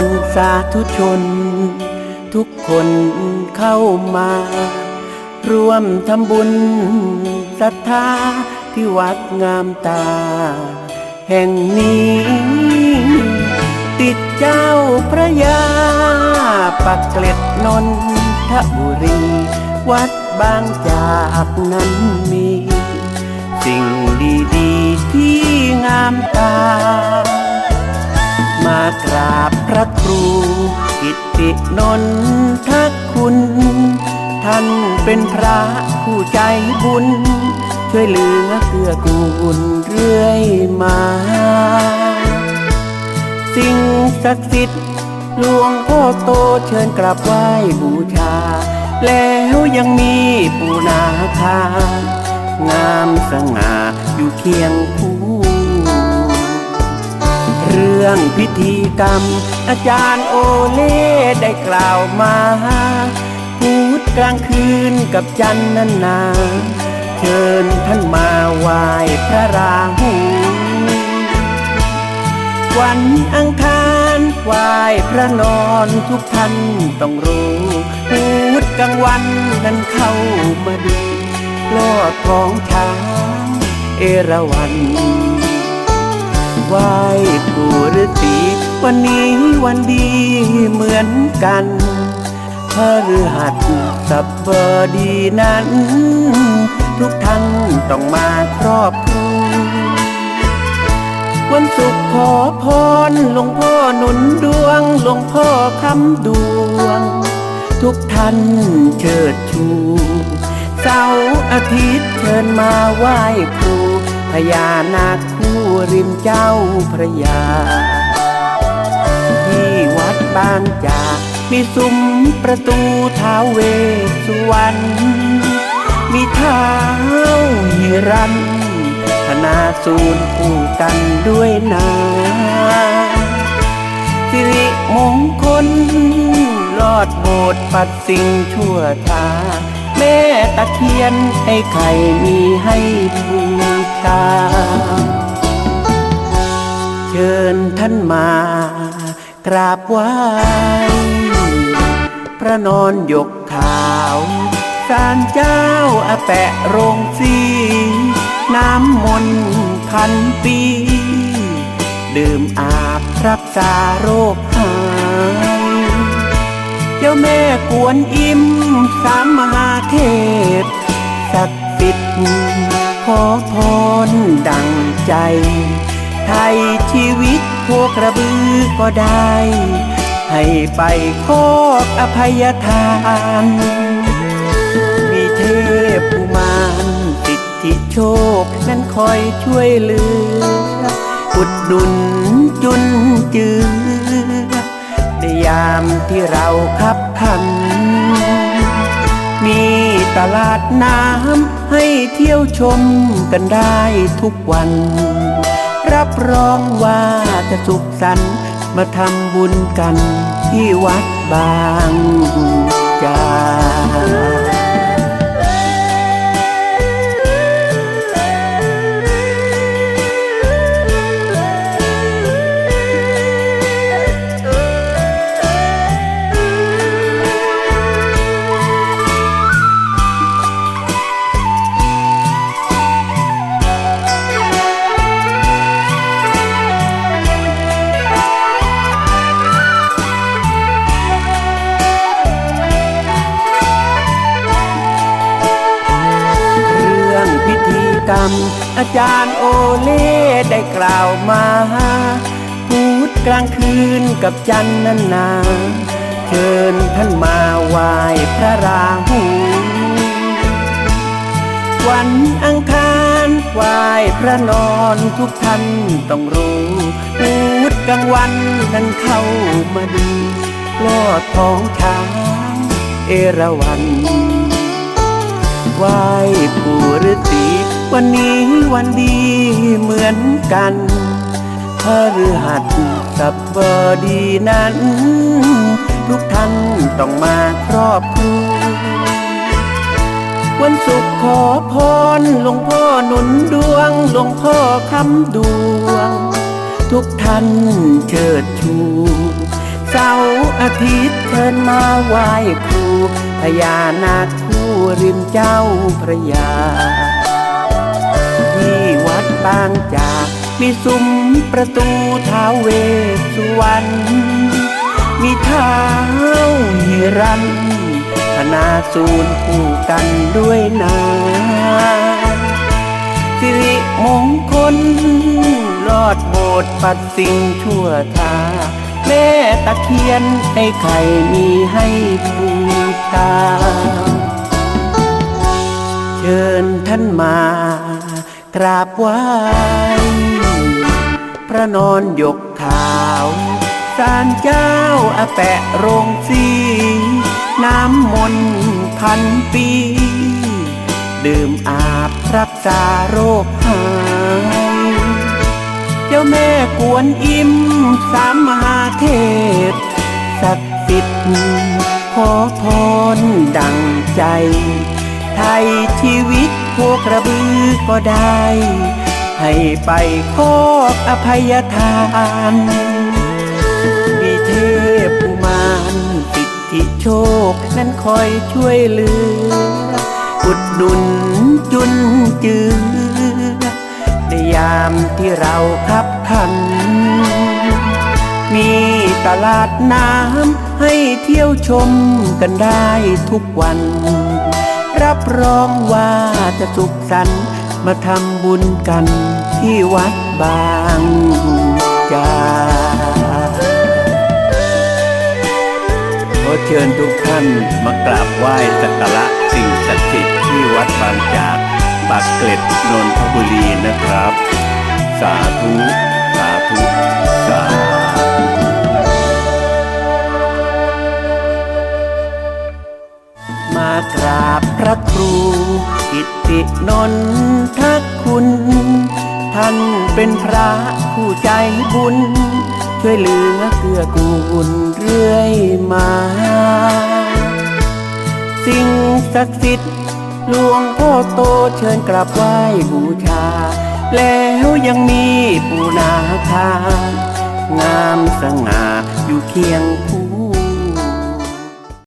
อนสาธุชน ทุกคนเข้ามา ร่วมทำบุญศรัทธาที่วัดงามตา แห่งนี้ ติดเจ้าพระยา ปักเกล็ดนนทบุรี วัดบางจากนั้นมี สิ่งดี ๆ ที่งามตา ราบพระครูกิตตินนทคุณ ท่านเป็นพระผู้ใจบุญ ช่วยเหลือเกื้อกูลเรื่อยมา สิ่งศักดิ์สิทธิ์หลวงพ่อโตเชิญกราบไหว้บูชา แล้วยังมีปูนาคางามสง่าอยู่เคียงคู่ รื่องพิธีกรรม อาจารย์โอเล่ได้กล่าวมาพูดกลางคืนกับจันนันนาเชิญท่านมาไหว้พระราหูวันอังคารไหว้พระนอนทุกท่านต้องรู้พูดกลางวันนั้นเข้ามาดูลอดท้องช้างเอราวัณไหว้ปู่ฤ วันนี้วันดีเหมือนกันพฤหัสสับบดีนั้น ทุกท่านต้องมาครอบครูวันศุกร์ขอพรหลวงพ่อหนุนดวงหลวงพ่อคำดวง ทุกท่านเชิดชูเสาร์อาทิตย์เชิญมาไหว้ครูพญานาคคู่ริมเจ้าพระยา บางจาก มีซุ้มประตูท้าวเวสสุวรรณ มีเท้าหิรันธนาสูนคู่กันด้วยนาสิริมงคลรอดโบสถ์ปัดสิ่งชั่วทา แม่ตะเคียนให้ไข่มีให้บูชา ชิญท่านมากราบไหว้พระนอนยกขาวสารเจ้าอาแปะโรงสีน้ำมนต์พันปี ดื่มอาบรักษาโรคหายเจ้าแม่กวนอิมสามมหาเทพศักดิ์สิทธิ์ขอพรดังใจ ไทยชีวิตโคกระบือก็ได้ ให้ไปโคกอภัยทานมีเทพอุมานสิทธิโชคนั้นคอยช่วยเหลืออุดหนุนจุนจือในยามที่เราขับขัน มีตลาดน้ำให้เที่ยวชมกันได้ทุกวัน รับรองว่าจะสุขสันต์มาทำบุญกันที่วัดบางจาก ธีกรรมอาจารย์โอเล่ได้กล่าวมาพูดกลางคืนกับจันนันนาเชิญท่านมาไหว้พระราหูวันอังคารไหว้พระนอนทุกท่านต้องรู้พูดกลางวันนั้นเข้ามาดูลอดท้องช้างเอราวัณไหว้ปู่ฤ วันนี้วันดีเหมือนกันพฤหัสสับบดีนั้น ทุกท่านต้องมาครอบครูวันศุกร์ขอพรหลวงพ่อหนุนดวงหลวงพ่อคำดวง ทุกท่านเชิดชูเเสาร์อาทิตย์เชิญมาไหว้ครูพญานาคคู่ริมเจ้าพระยา ที่วัดบางจาก มีซุ้มประตูท้าเวสสุวรรณ มีเท้าหิรันธนาสูนคู่กันด้วยนาสิริมงคลรอดโบสถ์ปัดสิ่งชั่วทาแม่ตะเคียนให้ไข่มีให้บูชาเชิญท่านมา กราบไหว้พระนอนยกขาวสารเจ้าอาแปะโรงสีน้ำมนต์พันปี ดื่มอาบรักษาโรคหาย เจ้าแม่กวนอิมสามมหาเทพศักดิ์สิทธิ์ขอพรดังใจ ไทยชีวิต พวกระบือก็ได้ ให้ไปขอบอภัยทานมีเทพอุมานสิดทธิโชคนั้นคอยช่วยเหลือ อุดหนุนจุนจือในยามที่เราขับขัน มีตลาดน้ำให้เที่ยวชมกันได้ทุกวัน รับรองว่าจะสุขสันต์มาทำบุญกันที่วัดบางจากขอเชิญทุกท่านมากราบไหว้สักการะสิ่งศักดิ์สิทธิ์ที่วัดบางจากปากเกร็ดนนทบุรีนะครับ สาธุสาธุากราบพระครู กิตตินนทักคุณ ท่านเป็นพระผู้ใจบุญ ช่วยเหลือเกื้อกูลเรื่อยมา สิ่งศักดิ์สิทธิ์หลวงพ่อโตเชิญกราบไหว้บูชา แล้วยังมีปูนาคางามสง่าอยู่เคียงคู่